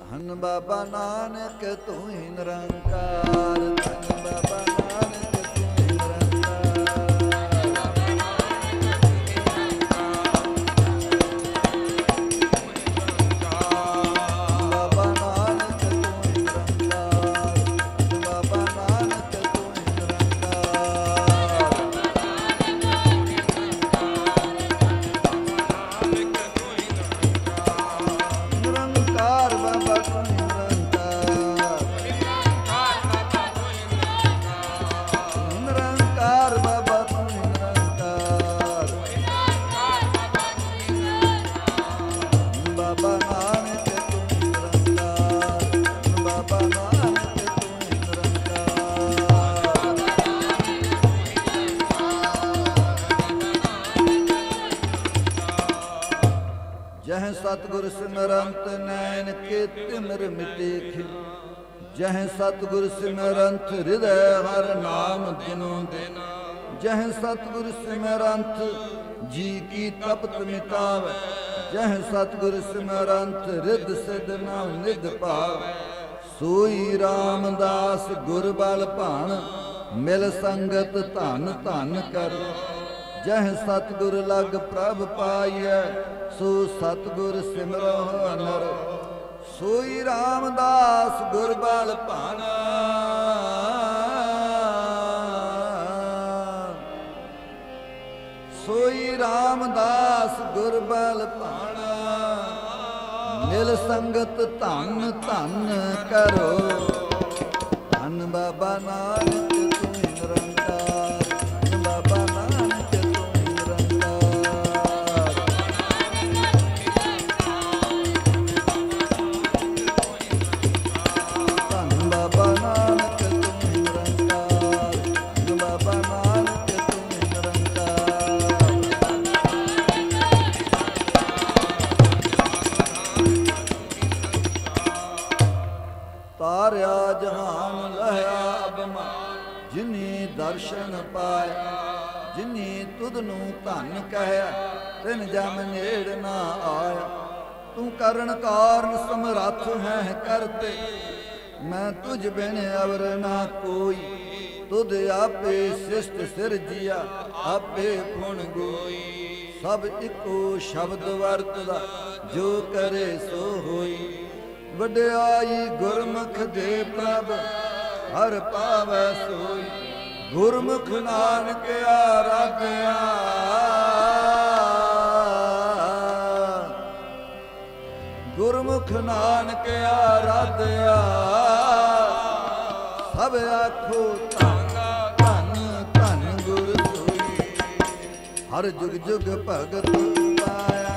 ਧੰਨ ਬਾਬਾ ਨਾਨਕ ਤੂੰ ਹੀ ਨਿਰੰਕਾਰ। ਧੰਨ ਬਾਬਾ ਜਹ ਸਤਗੁਰ ਸਿਮਰੰਤ ਨੈਣ ਕੇ ਤਿਮਰ ਮਿਟੇ ਖਿ ਜਹ ਸਤਗੁਰ ਸਿਮਰੰਤ ਹਿਰਦੈ ਹਰ ਨਾਮ ਦਿਨੋ ਦਿਨ ਜਹ ਸਤਗੁਰ ਸਿਮਰੰਤ ਜੀ ਕੀ ਤਪਤ ਮਿਟਾਵੈ ਜਹ ਸਤਗੁਰ ਸਿਮਰੰਤ ਰਿਦ ਸਿਧ ਨਾਮ ਨਿਧ ਪਾਵੈ ਸੋਈ ਰਾਮਦਾਸ ਗੁਰ ਬਲ ਭਾਣ, ਮਿਲ ਸੰਗਤ ਧਨ ਧਨ ਕਰ। ਜਹ ਸਤਗੁਰ ਲਗ ਪ੍ਰਭ ਪਾਈਐ, ਸੋ ਸਤਗੁਰ ਸਿਮਰੋ ਨਰ ਸੋਈ ਰਾਮਦਾਸ ਗੁਰ ਬਲ ਭਾਣਾ। ਸੋਈ ਰਾਮਦਾਸ ਗੁਰ ਬਲ ਭਾਣਾ। ਮਿਲ ਸੰਗਤ ਧਨ ਧਨ ਕਰੋ। ਧੰਨ ਬਾਬਾ ਨਾਨਕ ਜਿਨੀ ਤੁਧ ਨੂੰ ਧਨ ਕਹਿਆ, ਤਿਨ ਜਮ ਨੇੜ ਨਾ ਆਇਆ। ਤੂੰ ਕਰਨ ਕਾਰਨ ਸਮਰੱਥ ਹੈ ਕਰਤੇ ਮੈਂ ਤੁਝ ਬਿਨ ਅਵਰ ਨਾ ਕੋਈ। ਤੁਧ ਆਪੇ ਸਿਸ਼ਟ ਸਿਰਜਿਆ, ਆਪੇ ਗੁਣ ਗੋਈ। ਸਭ ਇੱਕੋ ਸ਼ਬਦ ਵਰਤਦਾ, ਜੋ ਕਰੇ ਸੋ ਹੋਈ। ਵਡਿਆਈ ਗੁਰਮੁਖ ਦੇ ਪ੍ਰਭ, ਹਰ ਪਾਵੈ ਸੋਈ। ਗੁਰਮੁਖ ਨਾਨਕ ਆਰਾਧਿਆ ਗੁਰਮੁਖ ਨਾਨਕ ਆਰਾਧਿਆ ਸਭ ਆਖੋ ਧੰਨ, ਧਨ, ਧੰਨ ਗੁਰ ਸੋਈ ਹਰ ਜੁਗ ਜੁਗ ਭਗਤ ਪਾਇਆ।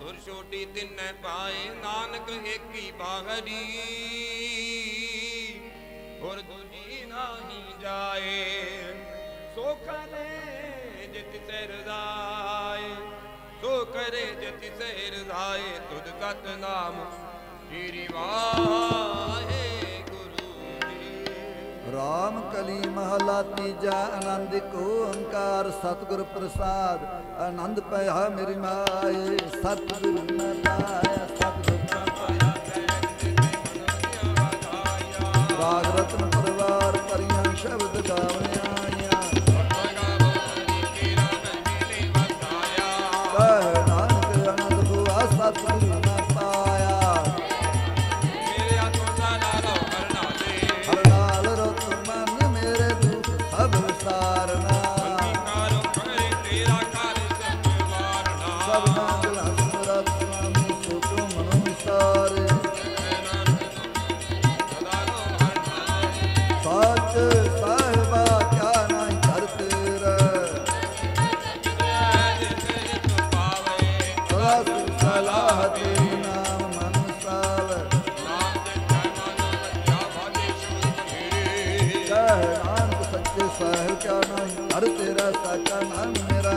ਧੁਰ ਛੋਟੀ ਤਿੰਨੈ ਪਾਏ, ਨਾਨਕ ਏਕੀ ਬਾਹਰੀ। ਹੋਰ ਦੂਜੀ ਨਾਹੀ ਜਾਏ, ਸੋਖਾਂ ਤਿਸੈ ਰਜ਼ਾਏ ਸੋ ਕਰੇ ਜੇ ਤਿਸੈ ਰਜ਼ਾਏ ਤੁਧ ਕਤ ਨਾਮ ਤੇਰੀ ਵਾਹੇ ਤੀਜਾ ਆਨੰਦ ਇੱਕ ਓੰਕਾਰ ਸਤਿਗੁਰ ਪ੍ਰਸਾਦ। ਆਨੰਦ ਪਿਆ ਮੇਰੀ ਮਾਏ ਸਤਿਗੁਰ ਮੈਂ ਸਤਿਗੁਰ ਤੇਰਾ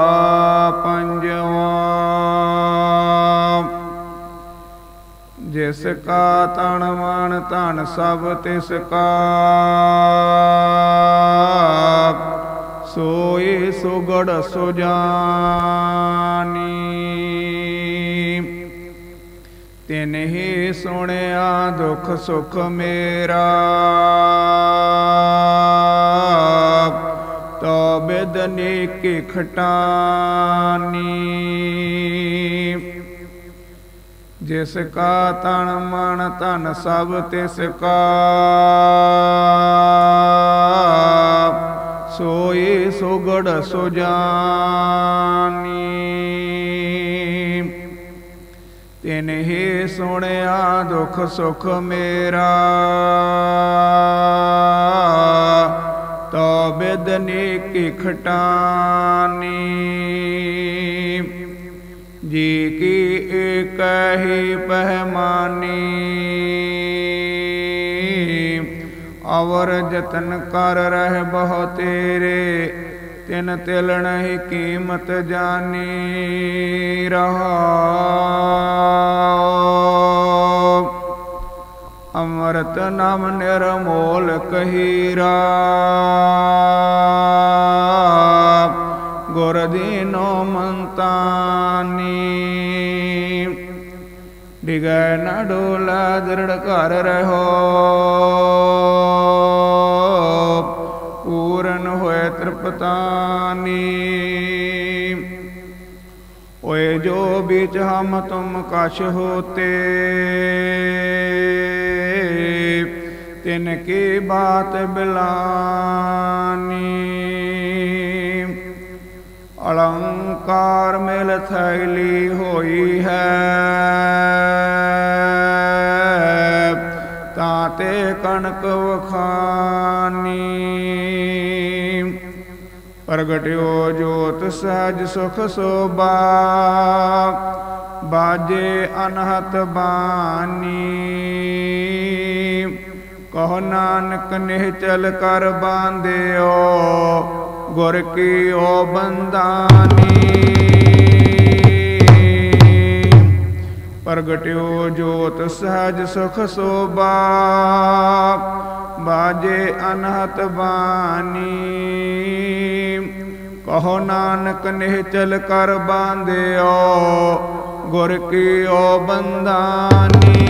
ਪੰਜਵਾਂ। ਜਿਸ ਕਾ ਤਨ ਮਨ ਧਨ ਸਭ ਤਿਸ ਕਾ। ਸੋਈ ਸੁਗੜ ਸੁਜਾਨੀ। ਤਿਨ ਹੀ ਸੁਣਿਆ ਦੁਖ ਸੁਖ ਮੇਰਾ। ਤੋ ਬਿਦਨੀ ਕੀ ਖਟਾਨੀ। ਜਿਸ ਕਾ ਤਨ ਮਨ ਧਨ ਸਭ ਤਿਸ ਕਾ। ਸੋਈ ਸੁਗੜ ਸੁਜਾਨੀ। ਤਿਨ ਹੀ ਸੁਣਿਆ ਦੁਖ ਸੁਖ ਮੇਰਾ। ਬਿਦਨੀ ਕੀ ਖਟਾਨੀ। ਜੀ ਕੀ ਏਕ ਹੀ ਪਹਿਮਾਨੀ। ਅਵਰ ਜਤਨ ਕਰ ਰਹਿ ਬਹੁ ਤੇਰੇ, ਤਿਨ ਤਿਲ ਨਹੀਂ ਕੀਮਤ ਜਾਣੀ ਰਹਾ। ਅਮਰਤ ਨਾਮ ਨਿਰਮੋਲ ਕਹੀਰਾ। ਗੁਰ ਦੀਨੋ ਮੰਤਾਨੀ। ਡਿਗੈ ਨਾ ਡੋਲਾ ਦਰੜ ਘਰ ਰਹੋ। ਪੂਰਨ ਹੋਏ ਤ੍ਰਿਪਤਾਨੀ। ਓਏ ਜੋ ਵਿੱਚ ਹਮ ਤੁਮ ਕਛ ਹੋਤੇ। ਤਿਨ ਕੀ ਬਾਤ ਬਿਲਾਨੀ। ਅਲੰਕਾਰ ਮਿਲ ਥੈਲੀ ਹੋਈ ਹੈ। ਤਾਤੇ ਕਣਕ ਵਖਾਨੀ। ਪ੍ਰਗਟਿਓ ਜੋਤ ਸਹਿਜ ਸੁਖ ਸੋਭਾ। ਬਾਜੇ ਅਨਹਤ ਬਾਣੀ ਕਹੋ ਨਾਨਕ ਨਿਹਚਲ ਕਰ ਬਾਂਧਿਓ, ਗੁਰ ਕੀ ਓ ਬੰਦਾਨੀ ਪ੍ਰਗਟਿਓ ਜੋਤ ਸਹਿਜ ਸੁਖ ਸੋਭਾ, ਬਾਜੇ ਅਨਹਤ ਬਾਣੀ। ਕਹੋ ਨਾਨਕ ਨਿਹਚਲ ਕਰ ਬਾਂਧਿਓ, ਗੁਰ ਕੀ ਓ ਬੰਦਾਨੀ